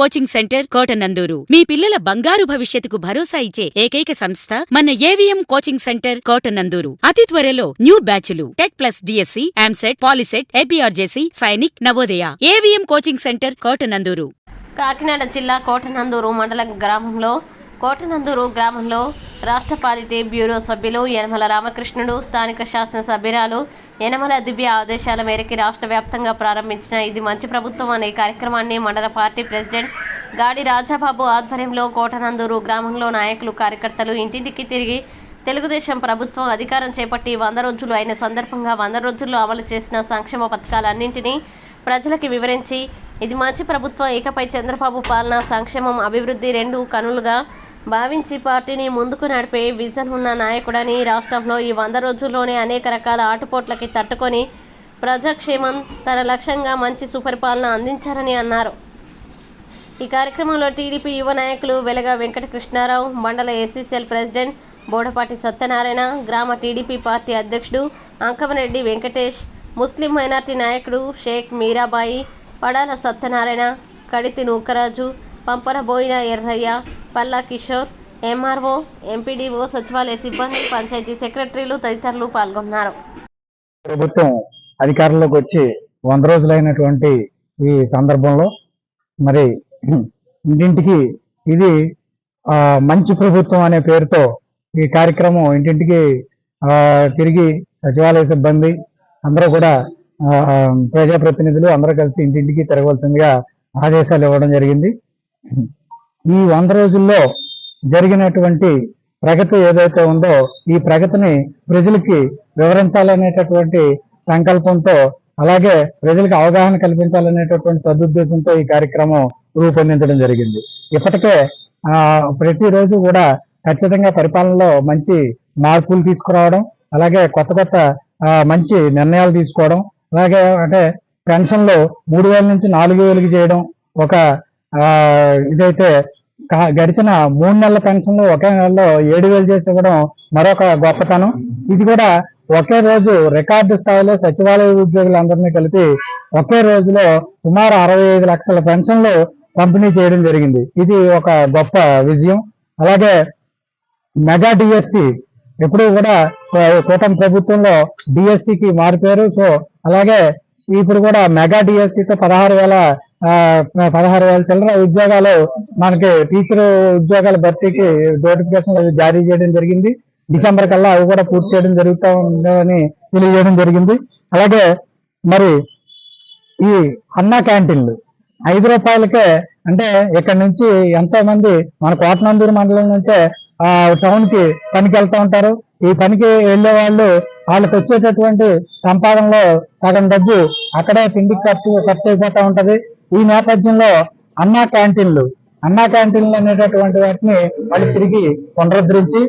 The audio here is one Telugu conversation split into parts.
Coaching centre Kotananduru. మీ పిల్లల బంగారు భవిష్యత్తుకు భరోసా ఇచ్చే ఏకైక సంస్థ మన ఏవిఎం కోచింగ్ సెంటర్ కోటనందూరు. అతి త్వరలో న్యూ బ్యాచ్లు TET plus DSC EAMCET POLYCET APRJC Sainik Navodaya. AVM coaching centre Kotananduru. Kakinada జిల్లా కోటనందూరు మండలం గ్రామంలో కోటనందూరు గ్రామంలో రాష్ట్ర పాలిటీ బ్యూరో సభ్యులు యనమల రామకృష్ణుడు స్థానిక శాసనసభ్యురాలు యనమల దివ్య ఆదేశాల మేరకు రాష్ట్ర వ్యాప్తంగా ప్రారంభించిన ఇది మంచి ప్రభుత్వం అనే కార్యక్రమాన్ని మండల పార్టీ ప్రెసిడెంట్ గాడి రాజాబాబు ఆధ్వర్యంలో కోటనందూరు గ్రామంలో నాయకులు కార్యకర్తలు ఇంటింటికి తిరిగి తెలుగుదేశం ప్రభుత్వం అధికారం చేపట్టి వంద రోజులు అయిన సందర్భంగా వంద రోజుల్లో అమలు చేసిన సంక్షేమ పథకాలన్నింటినీ ప్రజలకి వివరించి ఇది మంచి ప్రభుత్వం ఇకపై చంద్రబాబు పాలన సంక్షేమం అభివృద్ధి రెండు కనులుగా భావించి పార్టీని ముందుకు నడిపే విజన్ ఉన్న నాయకుడని రాష్ట్రంలో ఈ వంద రోజుల్లోనే అనేక రకాల ఆటుపోట్లకి తట్టుకొని ప్రజాక్షేమం తన లక్ష్యంగా మంచి సుపరిపాలన అందించారని అన్నారు. ఈ కార్యక్రమంలో టీడీపీ యువ నాయకులు వెలగ వెంకటకృష్ణారావు మండల ఎస్సీసీఎల్ ప్రెసిడెంట్ బోడపాటి సత్యనారాయణ గ్రామ టీడీపీ పార్టీ అధ్యక్షుడు అంకమరెడ్డి వెంకటేష్ ముస్లిం మైనార్టీ నాయకుడు షేక్ మీరాబాయి పడాల సత్యనారాయణ కడితి నూకరాజు పంపరబోయిన ఎర్రయ్య పల్లా కిషోర్ ఎంఆర్ఓ ఎంపీడీఓ సచివాలయ సిబ్బంది పంచాయతీ సెక్రటరీలు తదితరులు పాల్గొన్నారు. ప్రభుత్వం అధికారంలోకి వచ్చి వంద రోజులైనటువంటి ఈ సందర్భంలో మరి ఇంటింటికి ఇది ఆ, మంచి ప్రభుత్వం అనే పేరుతో ఈ కార్యక్రమం ఇంటింటికి తిరిగి సచివాలయ సిబ్బంది అందరూ కూడా ప్రజాప్రతినిధులు అందరూ కలిసి ఇంటింటికి తిరగవలసిందిగా ఆదేశాలు ఇవ్వడం జరిగింది. ఈ వంద రోజుల్లో జరిగినటువంటి ప్రగతి ఏదైతే ఉందో ఈ ప్రగతిని ప్రజలకి వివరించాలనేటటువంటి సంకల్పంతో అలాగే ప్రజలకు అవగాహన కల్పించాలనేటటువంటి సదుద్దేశంతో ఈ కార్యక్రమం రూపొందించడం జరిగింది. ఇప్పటికే ఆ ప్రతిరోజు కూడా ఖచ్చితంగా పరిపాలనలో మంచి మార్పులు తీసుకురావడం అలాగే కొత్త కొత్త మంచి నిర్ణయాలు తీసుకోవడం అలాగే అంటే పెన్షన్లు మూడు వేల నుంచి నాలుగు వేలకి చేయడం ఒక ఇదైతే గడిచిన మూడు నెలల పెన్షన్ ఒకే నెలలో ఏడు వేలు చేసి ఇవ్వడం మరొక గొప్పతనం. ఇది కూడా ఒకే రోజు రికార్డు స్థాయిలో సచివాలయ ఉద్యోగులందరినీ కలిపి ఒకే రోజులో సుమారు అరవై ఐదు లక్షల పెన్షన్లు పంపిణీ చేయడం జరిగింది. ఇది ఒక గొప్ప విజయం. అలాగే మెగా డిఎస్సి ఎప్పుడు కూడా కూటమి ప్రభుత్వంలో డిఎస్సికి మారిపోయారు. సో అలాగే ఇప్పుడు కూడా మెగా డిఎస్సితో పదహారు వేల పదహారు వేల చిల్లర ఉద్యోగాలు మనకి టీచర్ ఉద్యోగాల భర్తీకి నోటిఫికేషన్ జారీ చేయడం జరిగింది. డిసెంబర్ కల్లా అవి కూడా పూర్తి చేయడం జరుగుతూ ఉందని తెలియజేయడం జరిగింది. అలాగే మరి ఈ అన్నా క్యాంటీన్లు ఐదు రూపాయలకే అంటే ఇక్కడ నుంచి ఎంతో మంది మన కోటనందూరు మండలం నుంచే ఆ టౌన్కి పనికి వెళ్తూ ఉంటారు. ఈ పనికి వెళ్ళే వాళ్ళు వాళ్ళకి వచ్చేటటువంటి సంపాదనలో సగం డబ్బు అక్కడే తిండికి ఖర్చు ఖర్చు అయిపోతా ఉంటది. ఈ నేపథ్యంలో అన్నా క్యాంటీన్లు అన్నా క్యాంటీన్లు అనేటటువంటి వాటిని మళ్ళీ తిరిగి పునరుద్ధరించి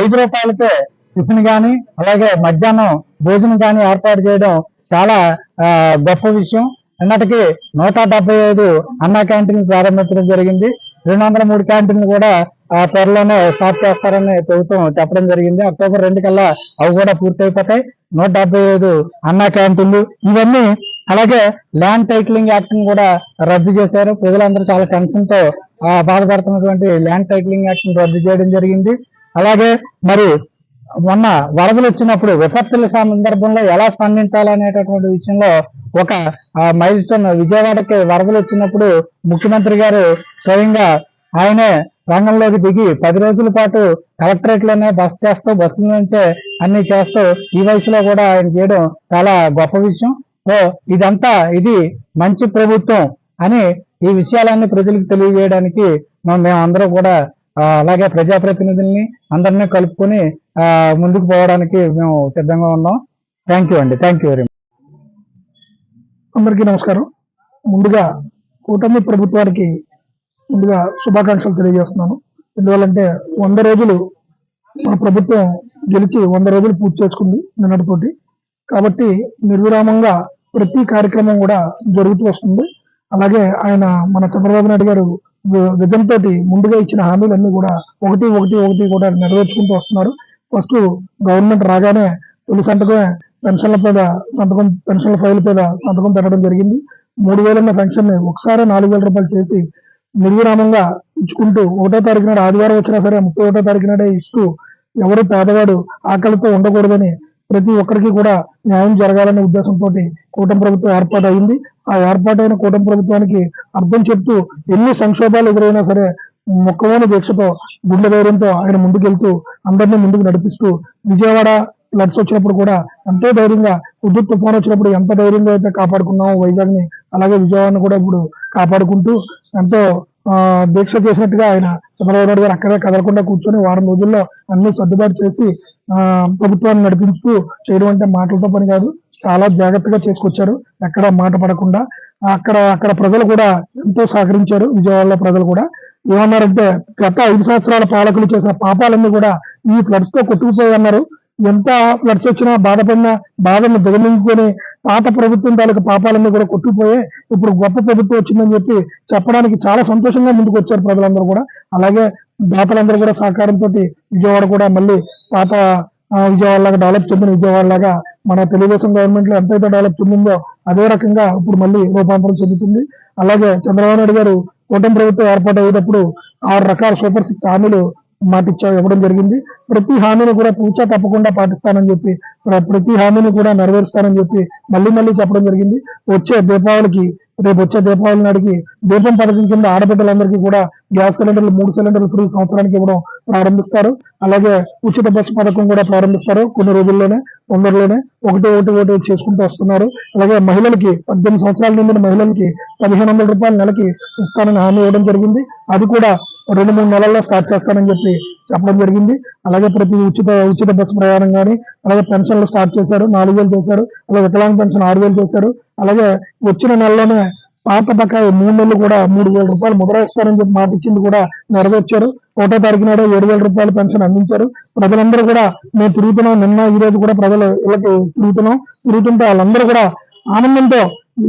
ఐదు రూపాయలకే టిఫిన్ గాని అలాగే మధ్యాహ్నం భోజనం గాని ఏర్పాటు చేయడం చాలా గొప్ప విషయం. అన్నటికీ నూట డెబ్బై ఐదు అన్నా క్యాంటీన్లు ప్రారంభించడం జరిగింది. రెండు వందల మూడు క్యాంటీన్లు కూడా ఆ త్వరలోనే స్టార్ట్ చేస్తారని ప్రభుత్వం చెప్పడం జరిగింది. అక్టోబర్ రెండు కల్లా అవి కూడా పూర్తయిపోతాయి. నూట డెబ్బై ఐదు అన్నా క్యాంటీన్లు. ఇవన్నీ అలాగే ల్యాండ్ టైటిలింగ్ యాక్ట్ని కూడా రద్దు చేశారు. ప్రజలందరూ చాలా టెన్షన్తో బాధపడుతున్నటువంటి ల్యాండ్ టైటిలింగ్ యాక్ట్ని రద్దు చేయడం జరిగింది. అలాగే మరి మొన్న వరదలు వచ్చినప్పుడు విపత్తుల సందర్భంలో ఎలా స్పందించాలనేటటువంటి విషయంలో ఒక మైల్ స్టోన్ విజయవాడకి వరదలు వచ్చినప్పుడు ముఖ్యమంత్రి గారు స్వయంగా ఆయనే రంగంలోకి దిగి పది రోజుల పాటు కలెక్టరేట్లోనే బస్ చేస్తూ బస్సు నుంచే అన్ని చేస్తూ ఈ వయసులో కూడా ఆయన చేయడం చాలా గొప్ప విషయం. ఇదంతా ఇది మంచి ప్రభుత్వం అని ఈ విషయాలన్నీ ప్రజలకు తెలియజేయడానికి మనం మేమందరం కూడా అలాగే ప్రజాప్రతినిధుల్ని అందరినీ కలుపుకొని ఆ, ముందుకు పోవడానికి మేము సిద్ధంగా ఉన్నాం. థ్యాంక్ యూ అండి. థ్యాంక్ యూ వెరీ మచ్ అందరికీ నమస్కారం. ముందుగా కూటమి ప్రభుత్వానికి ముందుగా శుభాకాంక్షలు తెలియజేస్తున్నాను. ఎందువల్లంటే వంద రోజులు మన ప్రభుత్వం గెలిచి వంద రోజులు పూర్తి చేసుకుంది నిన్నటితోటి. కాబట్టి నిర్విరామంగా ప్రతి కార్యక్రమం కూడా జరుగుతూ వస్తుంది. అలాగే ఆయన మన చంద్రబాబు నాయుడు గారు వి- విజన్ తోటి ముందుగా ఇచ్చిన హామీలన్నీ కూడా ఒకటి ఒకటి ఒకటి కూడా నెరవేర్చుకుంటూ వస్తున్నారు. ఫస్ట్ గవర్నమెంట్ రాగానే తొలి సంతకమే పెన్షన్ల మీద సంతకం పెన్షన్ల ఫైల్ మీద సంతకం పెట్టడం జరిగింది. మూడు వేలున్న పెన్షన్ని ఒకసారి నాలుగు వేల రూపాయలు చేసి నిర్విరామంగా ఇచ్చుకుంటూ ఒకటో తారీఖు నాడు ఆదివారం వచ్చినా సరే ముప్పై ఒకటో తారీఖు నాడే ఇస్తూ ఎవరు పేదవాడు ఆకలితో ఉండకూడదని ప్రతి ఒక్కరికి కూడా న్యాయం జరగాలనే ఉద్దేశంతో కూటమి ప్రభుత్వం ఏర్పాటు అయింది ఆ ఏర్పాటైన కూటమి ప్రభుత్వానికి అర్థం చెప్తూ ఎన్ని సంక్షోభాలు ఎదురైనా సరే మొక్కవోని దీక్షతో గుండె ధైర్యంతో ఆయన ముందుకెళ్తూ అందరినీ ముందుకు నడిపిస్తూ విజయవాడ ఫ్లడ్స్ వచ్చినప్పుడు కూడా ఎంతో ధైర్యంగా విద్యుత్ తుఫాన్ వచ్చినప్పుడు ఎంత ధైర్యంగా అయితే కాపాడుకున్నామో వైజాగ్ని అలాగే విజయవాడను కూడా ఇప్పుడు కాపాడుకుంటూ ఎంతో దీక్ష చేసినట్టుగా ఆయన చంద్రబాబు నాయుడు గారు అక్కడే కదలకుండా కూర్చొని వారం రోజుల్లో అన్ని సర్దుబాటు చేసి ఆ ప్రభుత్వాన్ని నడిపించుతూ చేయడం అంటే మాటలతో పని కాదు చాలా జాగ్రత్తగా చేసుకొచ్చారు. ఎక్కడ మాట పడకుండా అక్కడ అక్కడ ప్రజలు కూడా ఎంతో సహకరించారు విజయవాడలో ప్రజలు కూడా. ఏమన్నారంటే గత ఐదు సంవత్సరాల పాలకులు చేసిన పాపాలన్నీ కూడా ఈ ఫ్లడ్స్తో కొట్టుకుపోయి అన్నారు ఎంత ఫ్లడ్స్ వచ్చినా బాధపడినా బాధను దిగమింగుకొని పాత ప్రభుత్వం తాలూకు పాపాలన్నీ కూడా కొట్టుకుపోయే ఇప్పుడు గొప్ప ప్రభుత్వం వచ్చిందని చెప్పి చెప్పడానికి చాలా సంతోషంగా ముందుకు వచ్చారు ప్రజలందరూ కూడా. అలాగే దాతలందరూ కూడా సహకారంతో విజయవాడ కూడా మళ్ళీ పాత విజయవాడలాగా విజయవాడ లాగా డెవలప్ చెందిన విజయవాడ లాగా మన తెలుగుదేశం గవర్నమెంట్లో ఎంతైతే డెవలప్ చెందిందో అదే రకంగా ఇప్పుడు మళ్ళీ రూపాంతరం చెందుతుంది. అలాగే చంద్రబాబు నాయుడు గారు కూటమి ప్రభుత్వం ఏర్పాటు అయ్యేటప్పుడు ఆరు రకాల సూపర్ సిక్స్ హామీలు మాటిచ్చా ఇవ్వడం జరిగింది. ప్రతి హామీని కూడా పూచా తప్పకుండా పాటిస్తానని చెప్పి ప్రతి హామీని కూడా నెరవేరుస్తానని చెప్పి మళ్ళీ మళ్ళీ చెప్పడం జరిగింది. వచ్చే దీపావళికి రేపు వచ్చే దీపావళి నాటికి దీపం పథకం కింద ఆడబిడ్డలందరికీ కూడా గ్యాస్ సిలిండర్లు మూడు సిలిండర్లు ఫ్రీ సంవత్సరానికి ఇవ్వడం ప్రారంభిస్తారు. అలాగే ఉచిత బస్సు పథకం కూడా ప్రారంభిస్తారు కొన్ని రోజుల్లోనే తొందరలోనే. ఒకటి ఒకటి ఒకటి చేసుకుంటూ వస్తున్నారు. అలాగే మహిళలకి పద్దెనిమిది సంవత్సరాల నిండిన మహిళలకి పదిహేను వందల రూపాయల నెలకి ఇస్తానని హామీ ఇవ్వడం జరిగింది. అది కూడా రెండు మూడు నెలల్లో స్టార్ట్ చేస్తానని చెప్పి చెప్పడం జరిగింది. అలాగే ప్రతి ఉచిత ఉచిత బస్సు ప్రయాణం కానీ అలాగే పెన్షన్లు స్టార్ట్ చేశారు నాలుగు వేలు చేశారు అలాగే వికలాంగ్ పెన్షన్ ఆరు వేలు చేశారు. అలాగే వచ్చిన నెలలోనే పాత బకాయి మూడు నెలలు కూడా మూడు వేల రూపాయలు ముద్ర ఇస్తారని చెప్పి మాట ఇచ్చింది కూడా నెరవేర్చారు. ఒకటో తారీఖు నాడు ఏడు వేల రూపాయలు పెన్షన్ అందించారు. ప్రజలందరూ కూడా మేము తిరుగుతున్నాం. నిన్న ఈ రోజు కూడా ప్రజలు ఇళ్ళకి తిరుగుతున్నాం. తిరుగుతుంటే వాళ్ళందరూ కూడా ఆనందంతో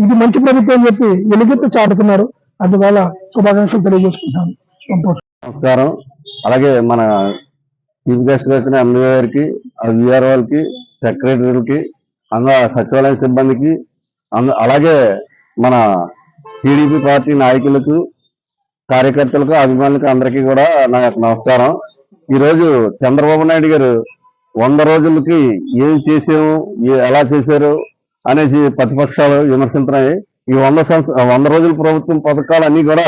ఇది మంచి ప్రభుత్వం అని చెప్పి ఎలుగెత్తి చాటుతున్నారు అందువల్ల శుభాకాంక్షలు తెలియజేసుకుంటాను నమస్కారం. అలాగే మన చీఫ్ గెస్ట్ వచ్చిన ఎంఏ గారికి విఆర్ వాళ్ళకి సెక్రటరీలకి అంద సచివాలయ సిబ్బందికి అంద అలాగే మన టీడీపీ పార్టీ నాయకులకు కార్యకర్తలకు అభిమానులకు అందరికీ కూడా నా యొక్క నమస్కారం. ఈరోజు చంద్రబాబు నాయుడు గారు వంద రోజులకి ఏం చేసాము ఎలా చేశారు అనేసి ప్రతిపక్షాలు విమర్శించినాయి ఈ వంద సంవత్సర వంద రోజుల ప్రభుత్వం పథకాలు అన్నీ కూడా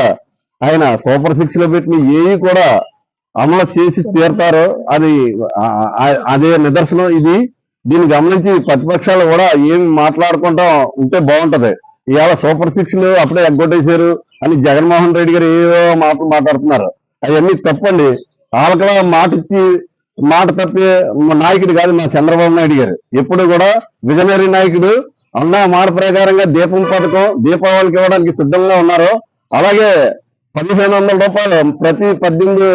ఆయన సూపర్ సిక్స్లో పెట్టిన ఏవి కూడా అమలు చేసి తీరుతారో అది అదే నిదర్శనం ఇది. దీన్ని గమనించి ప్రతిపక్షాలు కూడా ఏమి మాట్లాడుకుంటా ఉంటే బాగుంటది. ఇవాళ సూపర్ సిక్స్లు అప్పుడే ఎగ్గొట్టేశారు అని జగన్మోహన్ రెడ్డి గారు ఏవో మాటలు మాట్లాడుతున్నారు. అవన్నీ తప్పండి. వాళ్ళకలా మాట ఇచ్చి మాట తప్పే నాయకుడు కాదు మా చంద్రబాబు నాయుడు గారు. ఎప్పుడు కూడా విజనరీ నాయకుడు అన్న మాట ప్రకారంగా దీపం పథకం దీపావళికి ఇవ్వడానికి సిద్ధంగా ఉన్నారు అలాగే పదిహేను వందల రూపాయలు ప్రతి పద్దెనిమిది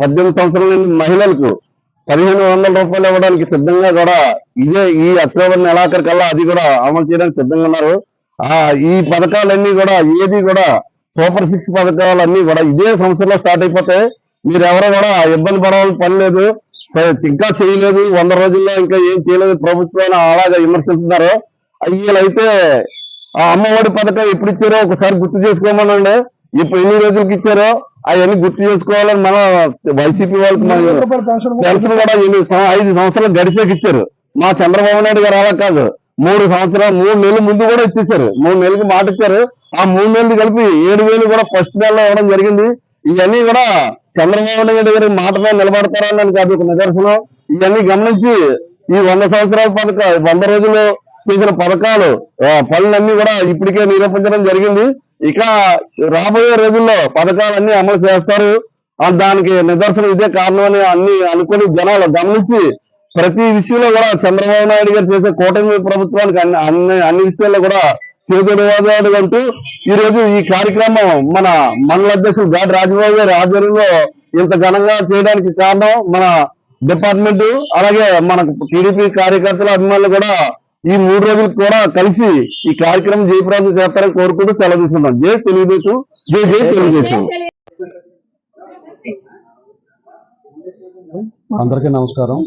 పద్దెనిమిది సంవత్సరాల నుండి మహిళలకు పదిహేను వందల రూపాయలు ఇవ్వడానికి సిద్ధంగా కూడా ఇదే ఈ అక్టోబర్ నెలాఖరికల్లా అది కూడా అమలు చేయడానికి సిద్ధంగా ఉన్నారు. ఆ ఈ పథకాలన్నీ కూడా ఏది కూడా సూపర్ సిక్స్ పథకాలన్నీ కూడా ఇదే సంవత్సరంలో స్టార్ట్ అయిపోతాయి మీరు ఎవరో కూడా ఇబ్బంది పడవలసిన పని లేదు. ఇంకా చేయలేదు. వంద రోజుల్లో ఇంకా ఏం చేయలేదు. ప్రభుత్వాన్ని అలాగా విమర్శిస్తున్నారు. వీళ్ళైతే ఆ అమ్మఒడి పథకం ఎప్పుడు ఇచ్చారో ఒకసారి గుర్తు చేసుకోమనండి. ఇప్పుడు ఎన్ని రోజులకి ఇచ్చారో అవన్నీ గుర్తు చేసుకోవాలని మనం వైసీపీ వాళ్ళకి మనం పెన్షన్ కూడా ఐదు సంవత్సరాలు గడిచేకి ఇచ్చారు. మా చంద్రబాబు నాయుడు గారు అలా కాదు. మూడు సంవత్సరాలు మూడు నెలల ముందు కూడా ఇచ్చేసారు మూడు నెలలకి మాట ఇచ్చారు. ఆ మూడు నెలలు కలిపి ఏడు వేలు కూడా ఫస్ట్ నెలలో ఇవ్వడం జరిగింది. ఇవన్నీ కూడా చంద్రబాబు నాయుడు గారి మాట మీద నిలబడతారని కాదు ఒక నిదర్శనం. ఇవన్నీ గమనించి ఈ వంద సంవత్సరాల పథక వంద రోజులు చేసిన పథకాలు పనులన్నీ కూడా ఇప్పటికే నిరూపించడం జరిగింది. ఇక రాబోయే రోజుల్లో పథకాలన్నీ అమలు చేస్తారు. ఆ, దానికి నిదర్శనం ఇదే కారణం అని అన్ని అనుకుని జనాలు గమనించి ప్రతి విషయంలో కూడా చంద్రబాబు నాయుడు గారు చేసే కూటమి ప్రభుత్వానికి అన్ని అన్ని అన్ని విషయాల్లో కూడా చేతుడు అంటూ ఈ రోజు ఈ కార్యక్రమం మన మండల అధ్యక్షులు గాడి రాజబాబు గారి ఆధ్వర్యంలో ఇంత ఘనంగా చేయడానికి కారణం మన డిపార్ట్మెంట్ అలాగే మన టీడీపీ కార్యకర్తల అభిమానులు కూడా ఈ మూడు రోజులు కూడా కలిసి ఈ కార్యక్రమం జయప్రాంతం చేస్తారని కోరుకుంటూ సెలవు తీసుకుంటాం. జై తెలుగుదేశం. జై జై తెలుగుదేశం. అందరికీ నమస్కారం.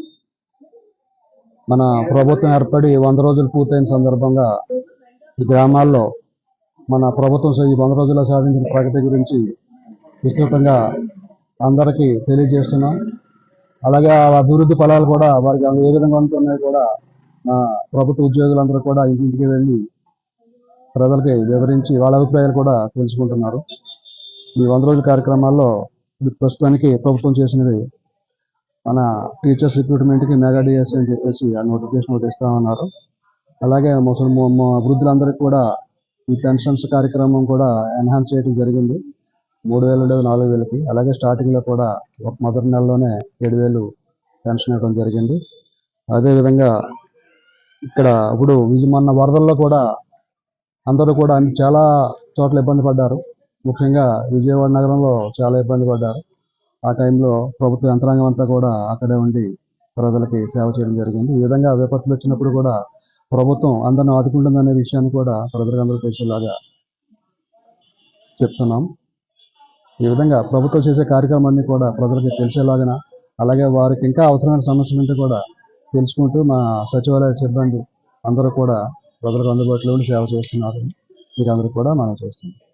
మన ప్రభుత్వం ఏర్పడి వంద రోజులు పూర్తయిన సందర్భంగా ఈ గ్రామాల్లో మన ప్రభుత్వం ఈ వంద రోజుల్లో సాధించిన ప్రగతి గురించి విస్తృతంగా అందరికీ తెలియజేస్తున్నాం. అలాగే అభివృద్ధి ఫలాలు కూడా వారికి ఏ విధంగా ఉంటున్నాయో కూడా ప్రభుత్వ ఉద్యోగులందరూ కూడా ఇంటింటికి వెళ్ళి ప్రజలకి వివరించి వాళ్ళ అభిప్రాయాలు కూడా తెలుసుకుంటున్నారు. ఈ వంద రోజుల కార్యక్రమాల్లో ప్రస్తుతానికి ప్రభుత్వం చేసినవి మన టీచర్స్ రిక్రూట్మెంట్కి మెగా డిఎస్ అని చెప్పేసి ఆ నోటిఫికేషన్ ఒకటి ఇస్తామన్నారు. అలాగే ముసలి వృద్ధులందరికీ కూడా ఈ పెన్షన్స్ కార్యక్రమం కూడా ఎన్హాన్స్ చేయడం జరిగింది. మూడు వేలు ఉండేది నాలుగు వేలకి. అలాగే స్టార్టింగ్లో కూడా ఒక మొదటి నెలలోనే ఏడు వేలు పెన్షన్ ఇవ్వడం జరిగింది. అదేవిధంగా ఇక్కడ ఇప్పుడు మొన్న వరదల్లో కూడా అందరూ కూడా చాలా చోట్ల ఇబ్బంది పడ్డారు. ముఖ్యంగా విజయవాడ నగరంలో చాలా ఇబ్బంది పడ్డారు. ఆ టైంలో ప్రభుత్వ యంత్రాంగం అంతా కూడా అక్కడే ఉండి ప్రజలకి సేవ చేయడం జరిగింది. ఈ విధంగా విపత్తులు వచ్చినప్పుడు కూడా ప్రభుత్వం అందరిని ఆదుకుంటుందనే విషయాన్ని కూడా ప్రజలందరూ తెలిసేలాగా చెప్తున్నాం. ఈ విధంగా ప్రభుత్వం చేసే కార్యక్రమాన్ని కూడా ప్రజలకు తెలిసేలాగా అలాగే వారికి ఇంకా అవసరమైన సమస్యలు ఉంటే కూడా తెలుసుకుంటూ మా సచివాలయ సిబ్బంది అందరూ కూడా ప్రజలకు అందుబాటులో ఉండి సేవ చేస్తున్నారు. మీరు అందరూ కూడా మనం చేస్తున్నాం.